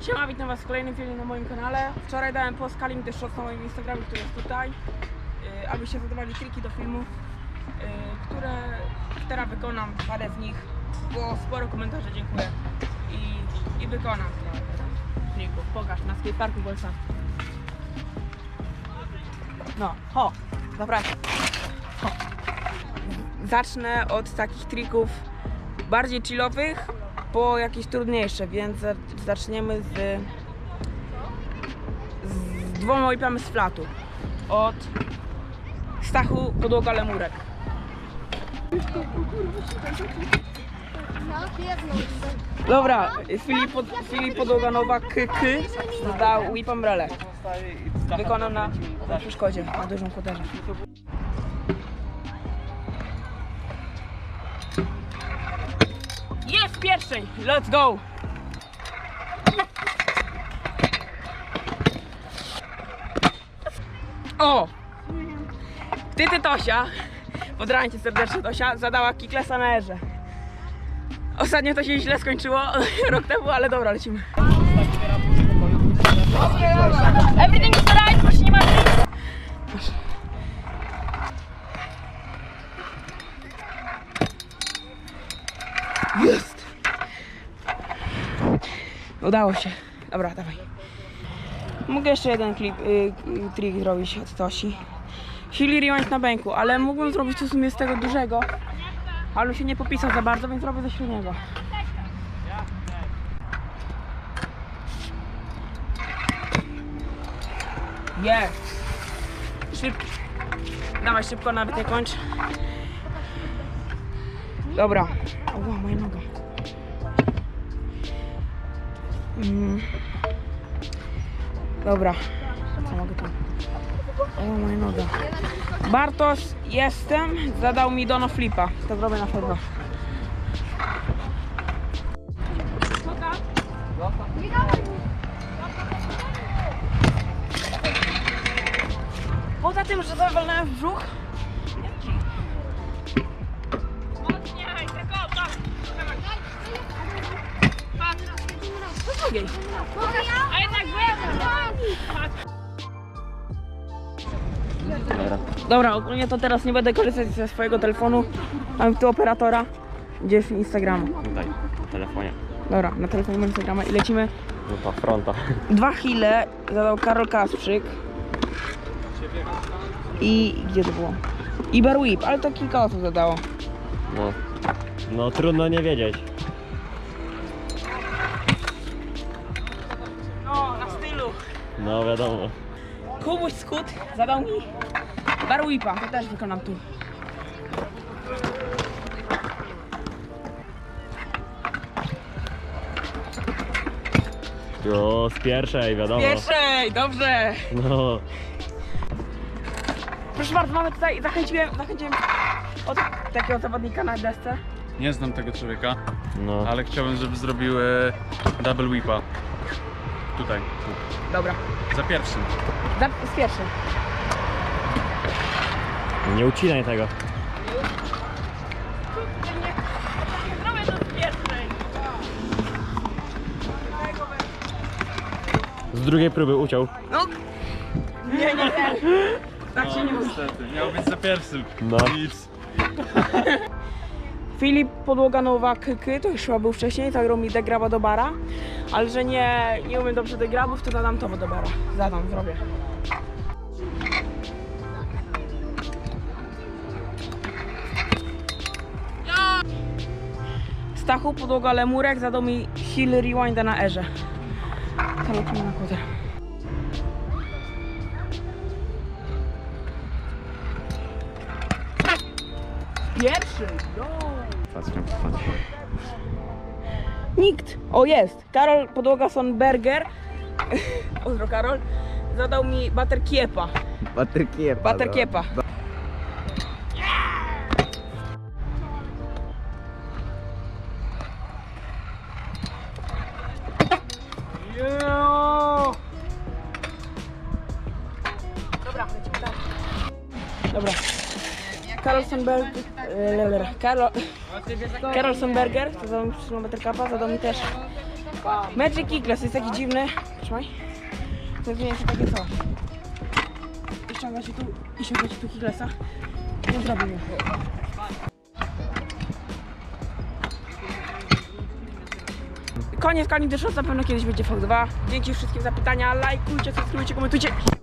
Siema, witam was w kolejnym filmie na moim kanale. Wczoraj dałem post Kalim też shot na moim Instagramie, który jest tutaj, yy, abyście zadawali triki do filmu, yy, które teraz wykonam, parę z nich. Było sporo komentarzy, dziękuję. I, i wykonam trików. Pokaż na skateparku Bolsa. No, ho, zapraszam. Ho. Zacznę od takich trików bardziej chillowych po jakieś trudniejsze, więc za- zaczniemy z, z dwoma whipami z flatu. Od Stachu podłoga lemurek. Dobra, Filip, pod, Filip podłoga nowa KK zdał whip umbrelę. Wykonam na, przeszkodzie, na dużą koterze. Pierwszej! Let's go! O! Ty Tosia, podrałem cię serdecznie Tosia, zadała kiklesa na erze. Ostatnio to się źle skończyło, rok temu, ale dobra, lecimy. Everything is alright, proszę nie martwić. Jest! Udało się. Dobra, dawaj. Mogę jeszcze jeden klip, y, y, trik zrobić od Tosi. Chili rewind na bęku, ale mógłbym zrobić to w sumie z tego dużego. Ale się nie popisał za bardzo, więc robię ze średniego. Jest! Szybko. Dawaj szybko, nawet nie kończ. Dobra. O, moja noga. Mm. Dobra. Co mogę tu? O, moja noga. Bartosz, jestem. Zadał mi dono flipa. To zrobię na pewno. Poza tym, że zawalnąłem w brzuch. Dobra, ogólnie to teraz nie będę korzystać ze swojego telefonu. Mam tu operatora. Gdzieś Instagramu. Tutaj, na telefonie. Dobra, na telefonie mam Instagrama i lecimy. No to fronta. Dwa hile zadał Karol Kasprzyk. I gdzie to było? I Bar Whip, ale to kilka osób zadało. No. No trudno nie wiedzieć. No, na stylu. No wiadomo. Kubuś Skut zadał mi Bar Whipa, to też wykonam tu. Jo, z pierwszej, wiadomo. Pierwszej, dobrze. No. Proszę bardzo, mamy tutaj, zachęciłem, zachęciłem od takiego zawodnika na desce. Nie znam tego człowieka, No. ale chciałbym, żeby zrobiły double whipa. Tutaj, Dobra, za pierwszym. za, z pierwszej. Nie ucinaj tego. Zrobię to z pierwszej. Z drugiej próby uciął. No. Nie, nie, nie. Tak się nie mówi. niestety, miał być za pierwszym. No. Nic. Filip Podłoga Nowa Kyky, to już chyba był wcześniej, zagrał mi degraba do bara, ale że nie, nie umiem dobrze degrabów, to zadam to do bara. Zadam, zrobię. Stachu Podłoga Lemurek zadał mi Hill Rewinda na erze. To lecimy na. Pierwszy! Patrzę, patrzę. Nikt. O jest. Karol Podłoga Sonberger. Pozdro Karol. Zadał mi bater kiepa. Baterkiepa. Bater kiepa. Dobra, lecimy dalej. Dobra. Karol Sonberger. Karol, Karol Sonberger, to zadał mi kilometr kapa, zadał mi też Magic Kickless jest taki dziwny. Trzymaj. To jest więcej takie co? I ściąga się tu, i ściąga się tu Kicklessa. Nie zrobił Koniec Dyszos, na pewno kiedyś będzie Fox 2. Dzięki wszystkim za pytania, lajkujcie, subskrybujcie, komentujcie.